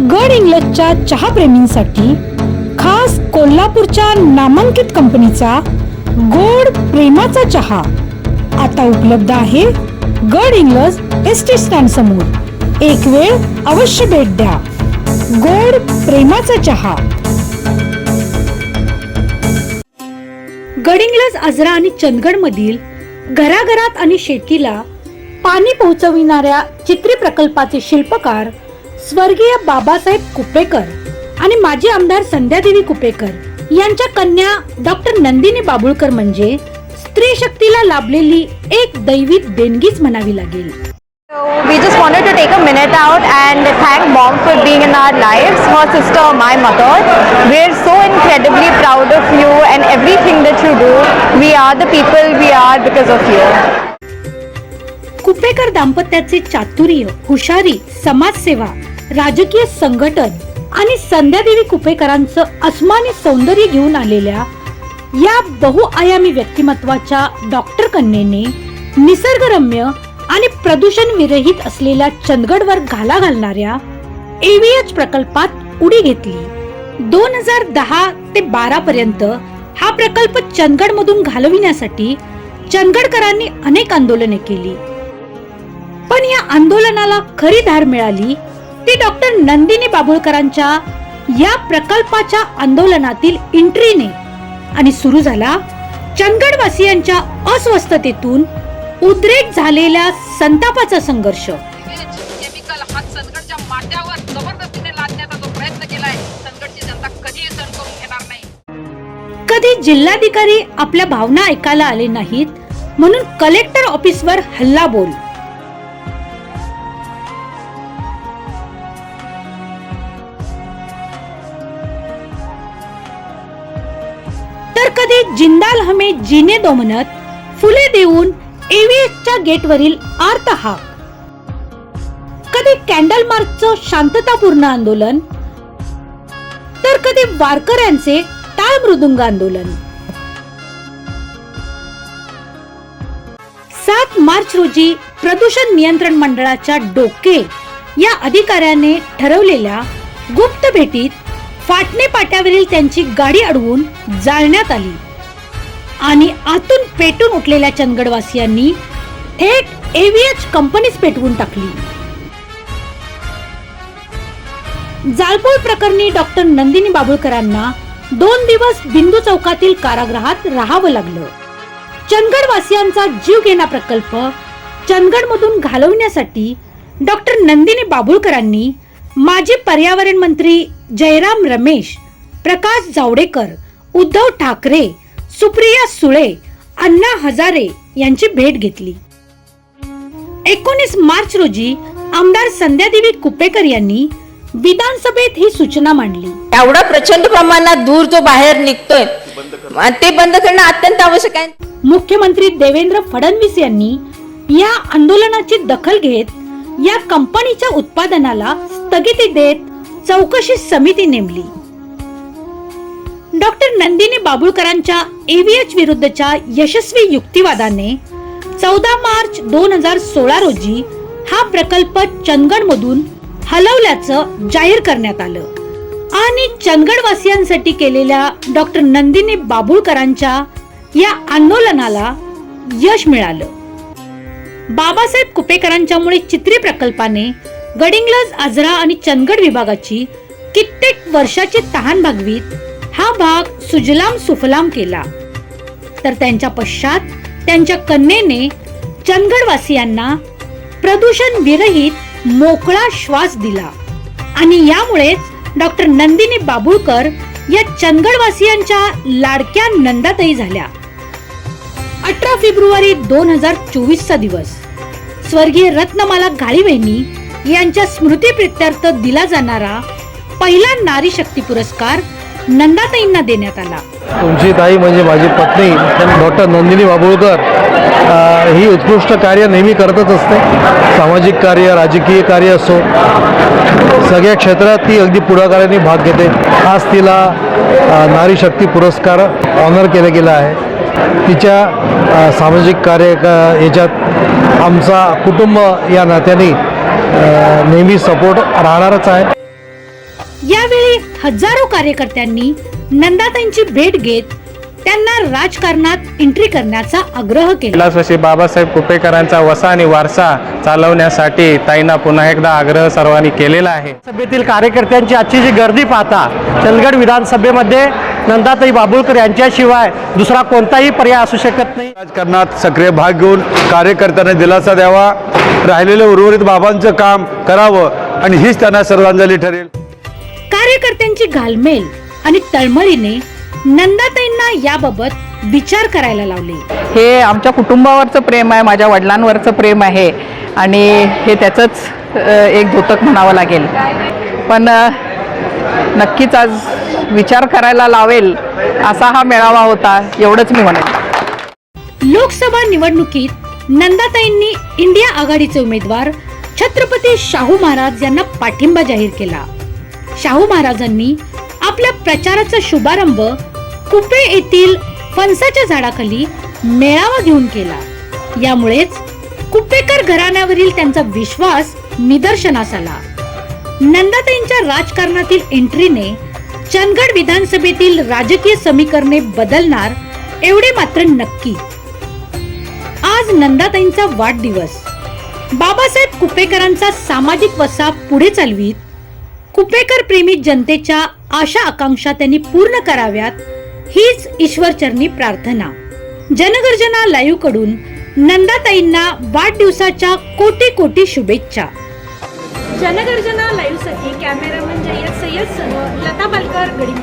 गड इंग्लजच्या चहाप्रेमींसाठी खास कोल्हापूरच्या नामांकित कंपनीचा गोड प्रेमाचा चहा आता उपलब्ध आहे गड इंग्लज एस टी स्टँड समोर. एक वेळ अवश्य भेट द्या. गोड प्रेमाचा चहा. गडिंग्लज आजरा आणि चंदगड मधील घराघरात आणि शेतीला पाणी पोहोचविणाऱ्या चित्री प्रकल्पाचे शिल्पकार स्वर्गीय बाबासाहेब कुपेकर आणि माजी आमदार संध्यादेवी कुपेकर यांच्या कन्या डॉक्टर नंदिनी बाबुळकर म्हणजे स्त्री शक्तीला लाभलेली एक दैवी देणगीच म्हणावी लागेल we just wanted to take a minute out and thank mom for being in our lives, her sister, my mother. We're so incredibly proud of you and everything that you do. We are the people we are because of you. Kupekar दाम्पत्याचे चातुर्य हुशारी समाजसेवा राजकीय संघटन आणि संध्यादेवी कुपेकरांचं अस्मानी सौंदर्य घेऊन आलेल्या या बहुआयामी व्यक्तिमत्वाच्या डॉक्टर कन्येने निसर्गरम्य आणि प्रदूषण विरहित असलेल्या चंदगडवर घाला घालणाऱ्या एव्हीएच प्रकल्पात उडी घेतली. दोन हजार दहा ते बारा पर्यंत हा प्रकल्प चंदगड मधून घालविण्यासाठी चंदगडकरांनी अनेक आंदोलने केली. पण या आंदोलनाला खरी धार मिळाली ती डॉक्टर नंदिनी बाबुळकरांच्या या प्रकल्पाच्या आंदोलनातील एंट्रीने. आणि सुरू झाला चंदगडवासियांच्या अस्वस्थतेतून उद्रेक झालेला संतापाचा संघर्ष. केमिकल हा चंदगडच्या माथ्यावर जबरदस्तीने लादण्याचा जो प्रयत्न केलाय चंदगडची जनता कधीही सहन करून घेणार नाही. कधी जिल्हाधिकारी आपल्या भावना ऐकायला आले नाहीत म्हणून कलेक्टर ऑफिसवर हल्ला बोल. तर कधी जिंदाल हमे जिने दो म्हणत फुले देऊन एव्हीएसच्या गेटवरील आर्त हाक कधी कॅन्डल मार्चचं शांततापूर्ण आंदोलन तर कधी वारकऱ्यांचे टाळ मृदुंग आंदोलन. सात मार्च रोजी प्रदूषण नियंत्रण मंडळाच्या डोके या अधिकाऱ्याने ठरवलेल्या गुप्त भेटीत फाटणे पाट्यावरील त्यांची गाडी अडवून जाळण्यात आली. आणि आतून पेटून उठलेल्या चंदगडवासियांनी थेट एव्हीएच कंपनीच पेटवून टाकली. जाळपोळ प्रकरणी डॉक्टर नंदिनी बाबुळकरांना दोन दिवस बिंदू चौकातील कारागृहात राहावं लागलं. चंदगडवासियांचा जीव घेणा प्रकल्प चंदगड मधून घालवण्यासाठी डॉक्टर नंदिनी बाबुळकरांनी माजी पर्यावरण मंत्री जयराम रमेश प्रकाश जावडेकर उद्धव ठाकरे सुप्रिया सुळे अण्णा हजारे यांची भेट घेतली. एकोणीस मार्च रोजी आमदार संध्यादेवी कुपेकर यांनी विधानसभेत ही सूचना मांडली. एवढा प्रचंड प्रमाणात दूर जो बाहेर निघतोय ते बंद करणं अत्यंत आवश्यक आहे. मुख्यमंत्री देवेंद्र फडणवीस यांनी या आंदोलनाची दखल घेत या कंपनीच्या उत्पादनाला स्थगिती देत चौकशी समिती नेमली. डॉक्टर नंदिनी बाबुळकरांच्या एव्हीएच विरुद्धच्या यशस्वी युक्तिवादाने चौदा मार्च दोन हजार सोळा रोजी हा प्रकल्प चंदगड मधून हलवल्याचं जाहीर करण्यात आलं. आणि चंदगडवासियांसाठी केलेल्या डॉक्टर नंदिनी बाबुळकरांच्या या आंदोलनाला यश मिळालं. बाबासाहेब कुपेकरांच्यामुळे चित्री प्रकल्पाने गडिंग्लज आजरा आणि चंदगड विभागाची कित्येक वर्षाची तहान भागवीत हा भाग सुजलाम सुफलाम केला. तर त्यांच्या पश्चात त्यांच्या कन्येने चंदगडवासियांना प्रदूषण विरहित मोकळा श्वास दिला. आणि यामुळेच डॉक्टर नंदिनी बाबुळकर या चंदगडवासियांच्या लाडक्या नंदाताई झाल्या. अठरा फेब्रुवारी दोन हजार चोवीसचा दिवस. स्वर्गीय रत्नमाला घाळीवेणी यांच्या स्मृतीप्रित्यर्थ दिला जाणारा पहिला नारी शक्ती पुरस्कार नंदाताईंना देण्यात आला. तुमची ताई म्हणजे माझी पत्नी डॉक्टर नंदिनी बाबुळकर ही उत्कृष्ट कार्य नेहमी करतच असते. सामाजिक कार्य राजकीय कार्य असो सगळ्या क्षेत्रात ती अगदी पुढाकाराने भाग घेते. आज तिला नारी शक्ती पुरस्कार ऑनर केला गेला आहे. तिच्या सामाजिक कार्य याच्यात आमचा कुटुंब या नात्याने नेहमी सपोर्ट राहणारच आहे. यावेळी हजारो कार्यकर्त्यांनी नंदाताईंची भेट घेत त्यांना राजकारणात एंट्री करण्याचा आग्रह केला. कैलासवासी बाबासाहेब कुपेकरांचा वसा आणि वारसा चालवण्यासाठी ताईंना पुन्हा एकदा आग्रह सर्वांनी केलेला आहे. सभेतील कार्यकर्त्यांची आजची जी गर्दी पाहता चंदगड विधानसभेमध्ये नंदाताई बाबुळकर यांच्याशिवाय दुसरा कोणताही पर्याय असू शकत नाही. राजकारणात सक्रिय भाग घेऊन कार्यकर्त्यांना दिलासा द्यावा. राहिलेलं उर्वरित बाबांचं काम करावं आणि हीच त्यांना श्रद्धांजली ठरेल. कार्यकर्त्यांची घालमेल आणि तळमळीने नंदाताईंना याबाबत विचार करायला लावले. हे आमच्या कुटुंबावरचं प्रेम आहे माझ्या वडिलांवरचं प्रेम आहे आणि हे त्याचंच एक द्योतक म्हणावं लागेल. पण नक्कीच आज विचार करायला लावेल असा हा मेळावा होता एवढंच मी म्हणेन. लोकसभा निवडणुकीत नंदाताईंनी इंडिया आघाडीचे उमेदवार छत्रपती शाहू महाराज यांना पाठिंबा जाहीर केला. शाहू महाराजांनी आपल्या प्रचाराचा शुभारंभ कुपे येथील फणसाच्या झाडाखाली मेळावा घेऊन केला. यामुळेच कुपेकर घराण्यावरील त्यांचा विश्वास निदर्शनास आला. नंदाताईंच्या राजकारणातील एंट्रीने चंदगड विधानसभेतील राजकीय समीकरणे बदलणार एवढे मात्र नक्की. आज नंदाताईंचा वाढदिवस. बाबासाहेब कुपेकरांचा सामाजिक वसा पुढे चालवीत कुपेकर प्रेमी जनतेच्या आशा आकांक्षा त्यांनी पूर्ण कराव्यात हीच ईश्वरचरणी प्रार्थना. जनगर्जना लाईव्हकडून नंदाताईंना वाढदिवसाच्या कोटी कोटी शुभेच्छा. जनगर्जना लाईव्हसाठी कॅमेरामन जय्यद सय्यद सह लता बालकर गडी